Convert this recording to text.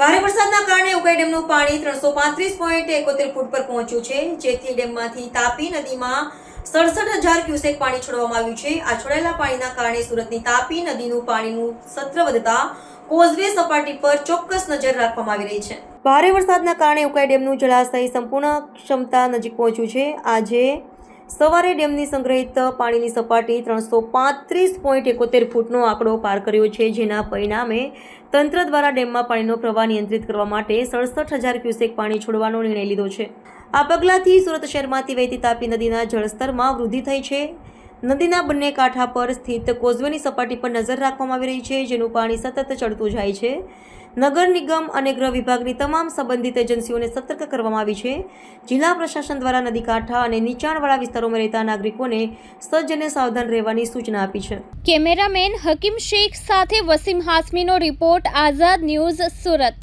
ભારે વરસાદના કારણે ઉકાઈ ડેમનું પાણી ત્રણસો પાંત્રીસ પોઈન્ટ એકોતેર ફૂટ પર પહોંચ્યું છે, જેથી ડેમમાંથી તાપી નદીમાં સડસઠ હજાર ક્યુસેક પાણી છોડવામાં આવ્યું છે. આ છોડાયેલા પાણીના કારણે સુરતની તાપી નદીનું પાણીનું સત્ર વધતા કોઝવે સપાટી પર ચોક્કસ નજર રાખવામાં આવી રહી છે. ભારે વરસાદના કારણે ઉકાઈ ડેમનું જળાશય સંપૂર્ણ ક્ષમતા નજીક પહોંચ્યું છે. આજે સવારે ડેમની સંગ્રહિત પાણીની સપાટી ત્રણસો પાંત્રીસ પોઈન્ટ એકોતેર ફૂટનો આંકડો પાર કર્યો છે, જેના પરિણામે તંત્ર દ્વારા ડેમમાં પાણીનો પ્રવાહ નિયંત્રિત કરવા માટે સડસઠ હજાર ક્યુસેક પાણી છોડવાનો નિર્ણય લીધો છે. આ પગલાંથી સુરત શહેરમાંથી વહેતી તાપી નદીના જળસ્તરમાં વૃદ્ધિ થઈ છે. નદીના બંને કાંઠા પર સ્થિત કોઝવેની સપાટી પર નજર રાખવામાં આવી રહી છે, જેનું પાણી સતત ચડતું જાય છે. નગર નિગમ અને ગૃહ વિભાગની તમામ સંબંધિત એજન્સીઓને સતર્ક કરવામાં આવી છે. જિલ્લા પ્રશાસન દ્વારા નદી કાંઠા અને નીચાણવાળા વિસ્તારોમાં રહેતા નાગરિકોને સજ્જ અને સાવધાન રહેવાની સૂચના આપી છે. કેમેરામેન હકીમ શેખ સાથે વસીમ હાસમીનો રિપોર્ટ, આઝાદ ન્યૂઝ સુરત.